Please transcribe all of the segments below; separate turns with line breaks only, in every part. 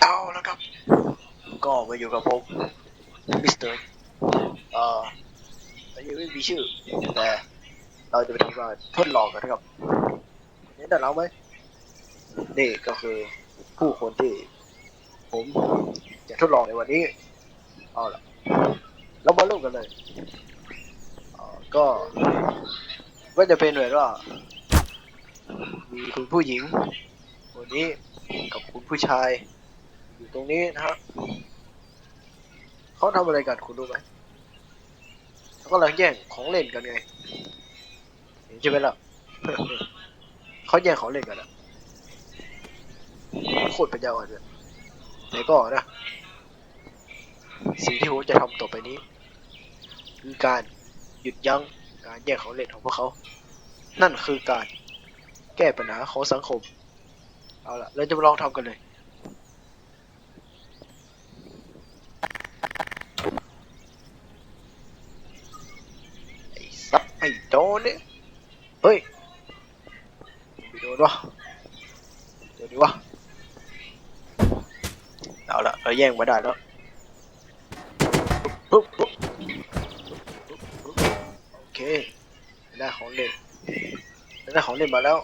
เอาแล้วครับ ก็มาอยู่กับผมมิสเตอร์เอ่อยังไม่มีชื่อ แต่เราจะไปทำการทดลองกันนะครับเห็นด้านหลังไหมนี่ก็คือผู้คนที่ ผมจะทดลองในวันนี้ เอาล่ะ เรามาเริ่มกันเลยเอ่อก็ก็จะเป็นแบบว่ามีคุณผู้หญิงคนนี้กับคุณผู้ชาย อยู่ตรงนี้นะฮะเขาทำอะไรกันคุณรู้ไหมเขากำลังแย่งของเล่นกันไงเห็นใช่ไหมล่ะเขาแย่งของเล่นกันอะโคตรปัญญาอ่อนเลยแต่ก็นะ สิ่งที่ผมจะทำต่อไปนี้ คือการหยุดยั้งการแย่งของเล่นของพวกเขา นั่นคือการแก้ปัญหาของสังคม เอาละเราจะมาลองทำกันเลย ซับไอ้โดนเนี่ยเฮ้ยไม่โดนวะเดี๋ยวดีวะเอาละเราแย่งมาได้แล้วปุ๊บปุ๊บปุ๊บโอเคได้ของเล่นได้ของเล่นมาแล้ว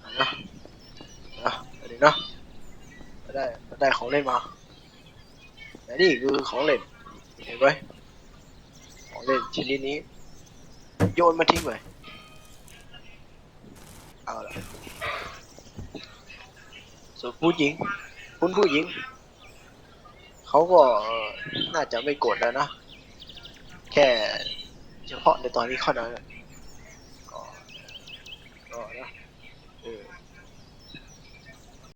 เอานะนะเดี๋ยวนะได้ได้ของเล่นมาแต่นี่คือของเล่นเห็นไหมของเล่นชนิดนี้ โยนมาทิ้งไปยเอาละส่วนผู้หญิง คุณผู้หญิง เขาก็น่าจะไม่โกรธแล้วนะ แค่เฉพาะในตอนนี้เท่านั้นก็ก็นะ